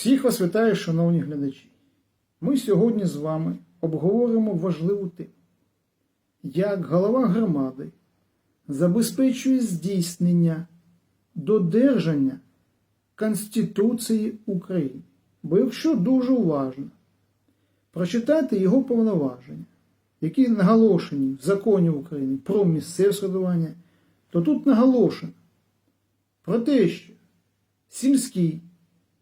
Всіх вас вітаю, шановні глядачі. Ми сьогодні з вами обговоримо важливу тему, як голова громади забезпечує здійснення додержання Конституції України. Бо якщо дуже уважно прочитати його повноваження, які наголошені в законі України про місцеве самоврядування, то тут наголошено про те, що сільський,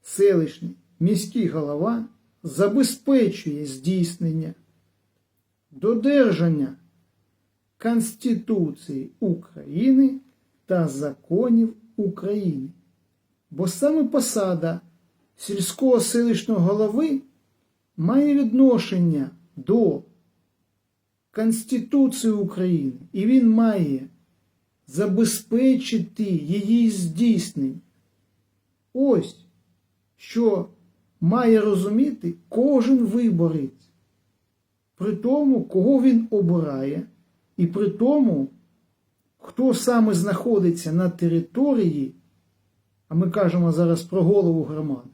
селищний, міський голова забезпечує здійснення додержання Конституції України та законів України. Бо саме посада сільського селищного голови має відношення до Конституції України, і він має забезпечити її здійснення. Ось що має розуміти кожен виборець при тому, кого він обирає, і при тому, хто саме знаходиться на території, а ми кажемо зараз про голову громади,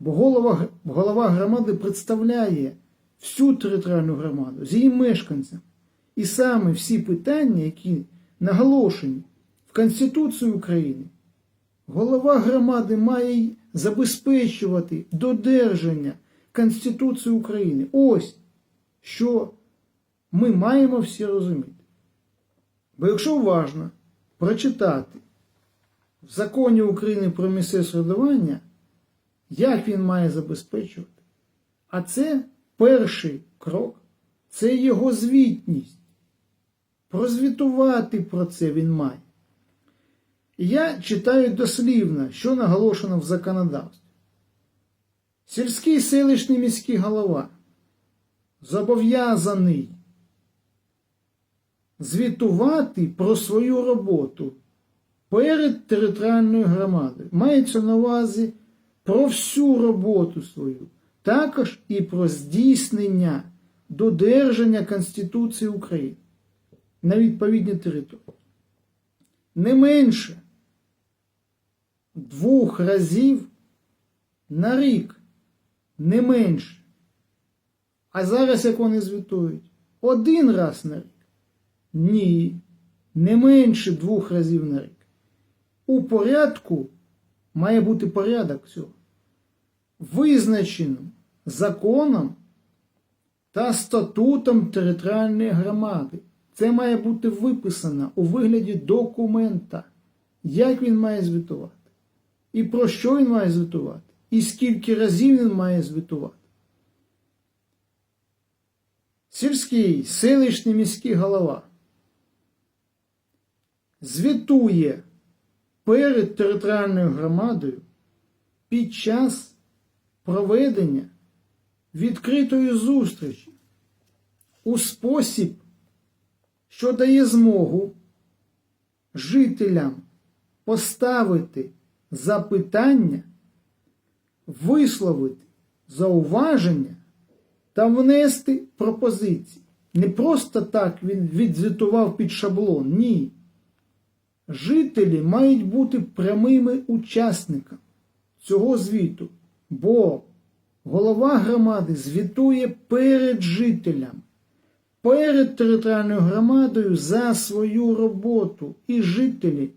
бо голова, голова громади представляє всю територіальну громаду з її мешканцями. І саме всі питання, які наголошені в Конституції України, голова громади має забезпечувати додержання Конституції України. Ось що ми маємо всі розуміти. Бо якщо уважно прочитати в законі України про місцеве самоврядування, як він має забезпечувати, а це перший крок, це його звітність. Прозвітувати про це він має. Я читаю дослівно, що наголошено в законодавстві. Сільський селищний міський голова зобов'язаний звітувати про свою роботу перед територіальною громадою. Мається на увазі про всю роботу свою, також і про здійснення додержання Конституції України на відповідній території. Не менше двох разів на рік, не менше. А зараз як вони звітують? Один раз на рік? Ні, не менше двох разів на рік. У порядку має бути порядок цього. Визначеним законом та статутом територіальної громади. Це має бути виписано у вигляді документа, як він має звітувати, і про що він має звітувати, і скільки разів він має звітувати. Сільський, селищний міський голова звітує перед територіальною громадою під час проведення відкритої зустрічі у спосіб, що дає змогу жителям поставити запитання, висловити зауваження та внести пропозиції. Не просто так він відзвітував під шаблон, ні. Жителі мають бути прямими учасниками цього звіту, бо голова громади звітує перед жителям, перед територіальною громадою за свою роботу, і жителі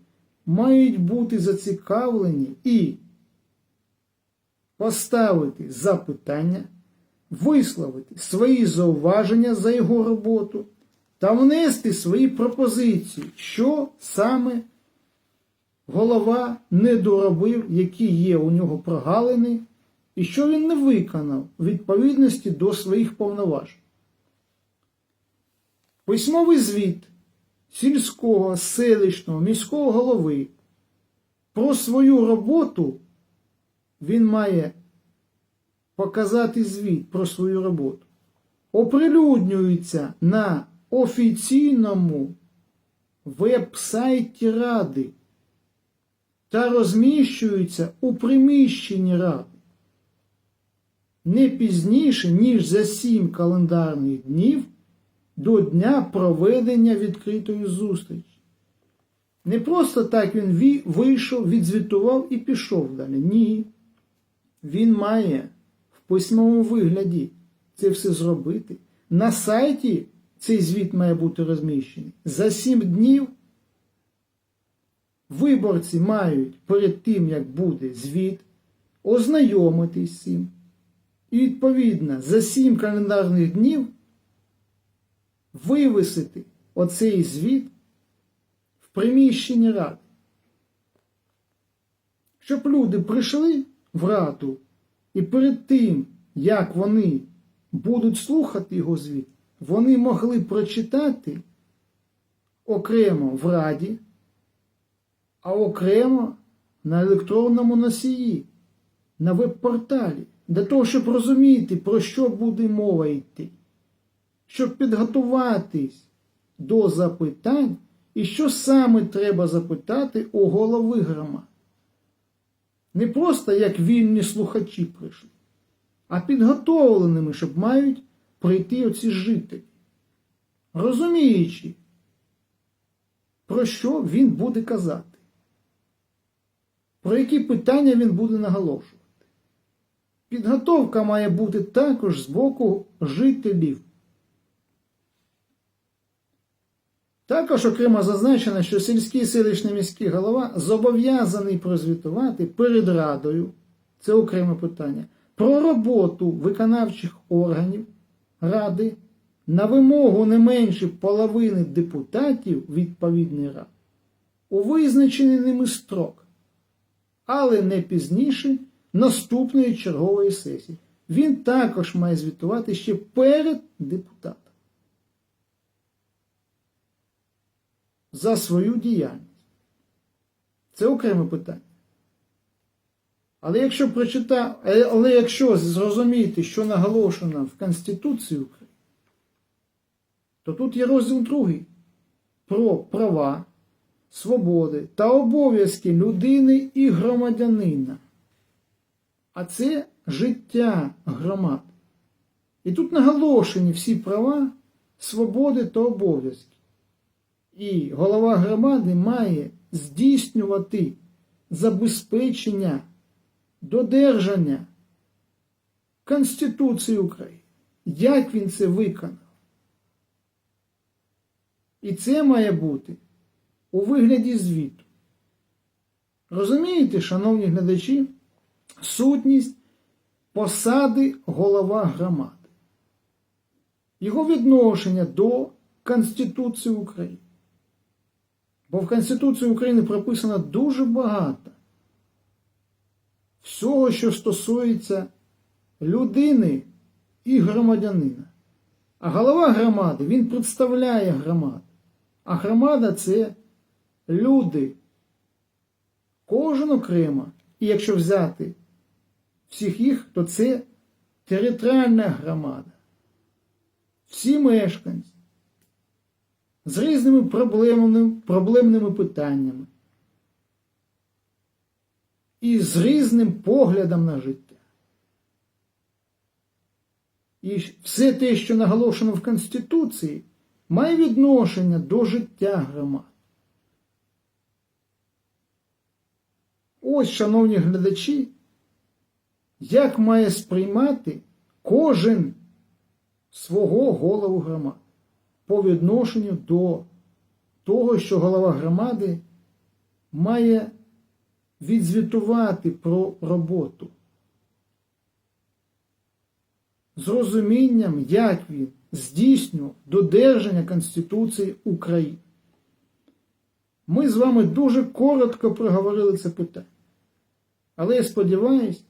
мають бути зацікавлені і поставити запитання, висловити свої зауваження за його роботу та внести свої пропозиції, що саме голова не доробив, які є у нього прогалини, і що він не виконав відповідності до своїх повноважень. Письмовий звіт сільського, селищного, міського голови про свою роботу він має показати звіт про свою роботу. Оприлюднюється на офіційному веб-сайті Ради та розміщується у приміщенні Ради не пізніше, ніж за 7 календарних днів до дня проведення відкритої зустрічі. Не просто так він вийшов, відзвітував і пішов далі. Ні. він має в письмовому вигляді це все зробити. На сайті цей звіт має бути розміщений. За 7 днів виборці мають перед тим, як буде звіт, ознайомитись з цим. І відповідно за 7 календарних днів вивесити оцей звіт в приміщенні ради. Щоб люди прийшли в раду і перед тим, як вони будуть слухати його звіт, вони могли прочитати окремо в раді, а окремо на електронному носії, на веб-порталі, для того, щоб розуміти, про що буде мова йти, щоб підготуватись до запитань і що саме треба запитати у голови громад. Не просто як вільні слухачі прийшли, а підготовленими, щоб мають прийти оці жителі, розуміючи, про що він буде казати, про які питання він буде наголошувати. Підготовка має бути також з боку жителів. Також окремо зазначено, що сільський селищний міський голова зобов'язаний прозвітувати перед радою, це окреме питання, про роботу виконавчих органів ради на вимогу не менше половини депутатів відповідної ради у визначений ними строк, але не пізніше наступної чергової сесії. Він також має звітувати ще перед депутатом. За свою діяльність. Це окреме питання. Але якщо прочитати, але якщо зрозуміти, що наголошено в Конституції України, то тут є розділ другий про права, свободи та обов'язки людини і громадянина. А це життя громад. І тут наголошені всі права, свободи та обов'язки. І голова громади має здійснювати забезпечення додержання Конституції України. Як він це виконав? І це має бути у вигляді звіту. Розумієте, шановні глядачі, сутність посади голова громади, його відношення до Конституції України. Бо в Конституції України прописано дуже багато всього, що стосується людини і громадянина. А голова громади, він представляє громаду. А громада це люди. Кожен окремо. І якщо взяти всіх їх, то це територіальна громада. Всі мешканці з різними проблемними, проблемними питаннями і з різним поглядом на життя. І все те, що наголошено в Конституції, має відношення до життя громад. Ось, шановні глядачі, як має сприймати кожен свого голову громад по відношенню до того, що голова громади має відзвітувати про роботу. З розумінням, як він здійснював додержання Конституції України. Ми з вами дуже коротко проговорили це питання. Але я сподіваюся,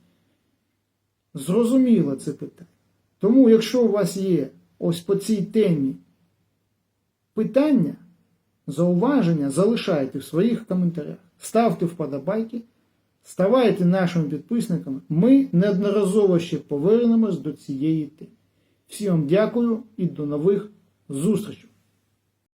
зрозуміло це питання. Тому, якщо у вас є ось по цій темі питання, зауваження залишайте в своїх коментарях. Ставте вподобайки, ставайте нашими підписниками. Ми неодноразово ще повернемось до цієї теми. Всім вам дякую і до нових зустрічей!